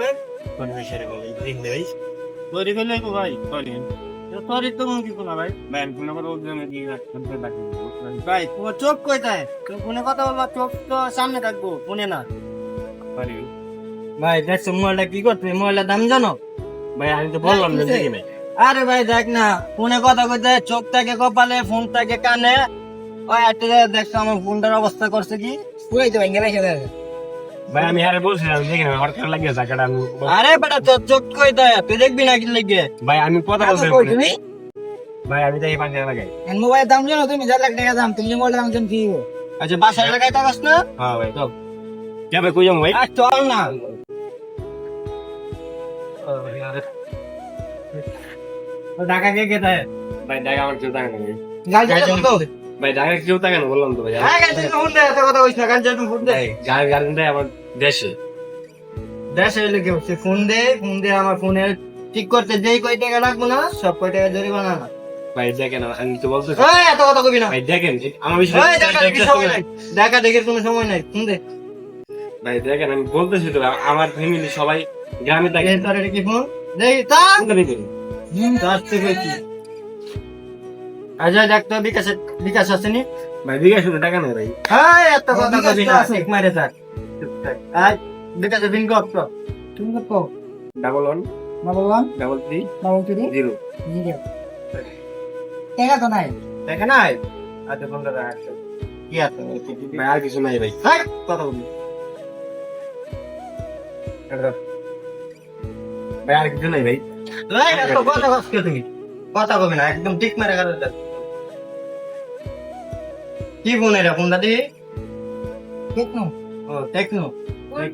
ভাই। দিন ফেলে তো ভাই তোরি তোরি তো মুখি কোনা ভাই। ভাই আমি কোনো কথা বলতে আমি দিয়ে রাখতাম তো বাকি ভাই তোমার চোখ কোথায়? তুমি ফোনে কথা বলবা চোখ তো সামনে থাকব ফোনে না। ভাই দেখছ মোবাইলটা কি করতে মোবাইলটার দাম জানো? ভাই আমি তো বললাম না দেখি ভাই। আরে ভাই দেখ না ফোনে কথা কইতে চোখ থাকে কপালে ফোন থাকে কানে। ওই একটা দেখছ আমার ফোনটার অবস্থা করছে কি? পুরাই তো ভেঙে ভাই আমি আরে বলছিলাম দেখি না হঠাৎ করে লাগিয়ে জায়গাটা আমি আরে বেটা তোর চোখ কইতে তুই দেখবি না কি লাগবে ভাই আমি কথা বলতে তুমি? ভাই আমি দেখি পাঁচ টাকা লাগাই। মোবাইলের দাম জানো তুমি দেড় লাখ টাকা দাম তুমি মোবাইলের দাম জানো কি আচ্ছা বাসায় লাগাই থাকাস না? হ্যাঁ ভাই তো। কে ভাই কই যাব ভাই? আর চল না। ঢাকা কে কে দেয় ভাই ঢাকা আমার কেউ ভাই। ঢাকা কেউ টাকা নেই বললাম তো ভাই। হ্যাঁ গাড়ি চালাতে ফোন দে এত কথা কইছ না গাড়ি চালাতে ফোন দে ভাই গাড়ি গাড়ি দেয় আমার দেশে? দেশে এলে কি হচ্ছে? ফোন দে ফোন দে আমার ফোনে ঠিক করতে যেই কয় টাকা লাগবো না সব কয় টাকা জরিমানা। না ভাই দেখেন আমি তো বলতে এত কথা কবি না। ভাই দেখেন আমার বিষয়ে দেখা দেখি সময় নাই। দেখা দেখে কোনো সময় নাই। ফোন দে। ভাই দেখেন আমি বলতেছি তো আমার ফ্যামিলি সবাই গ্রামে থাকে। তোর এটা কি ফোন? দেখি তা তার থেকে কি? আচ্ছা দেখ তো বিকাশ বিকাশ আসেনি। ভাই বিকাশ টাকা নেই ভাই। হ্যাঁ এত কথা কবি না। ঠিক মারে থাক। আজ ফিন তো তুমি কত double one double three zero zero টাকা তো নাই। দেখে নাই? আচ্ছা ফোনটা রাখ কি আছে? ভাই আর কিছু নাই ভাই। হাই কথা বলি। ভাই আর কিছু নাই ভাই। এই এত কথা কষ্ট তুমি? কথা কবি না একদম ঠিক মারে গেল কি ফোন এটা ফোনটা দি? কেতনো ও টেকনো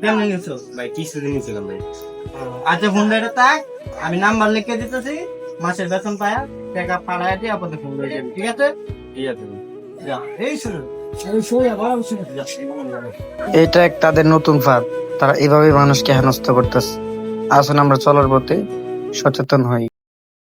কেমন নিছো ভাই ভাই? আচ্ছা ফোনটা এটা তাক আমি নাম্বার লিখে দিতেছি। মাসের বেতন পায়া টাকা পাড়ায় দিয়ে আপনাদের ফোন দিয়ে যাবে ঠিক আছে? ঠিক আছে এই শুনে এটা এক তাদের নতুন ফাঁদ। তারা এভাবে মানুষকে হেনস্থ করতেছে। আসুন আমরা চলার পথে সচেতন হই।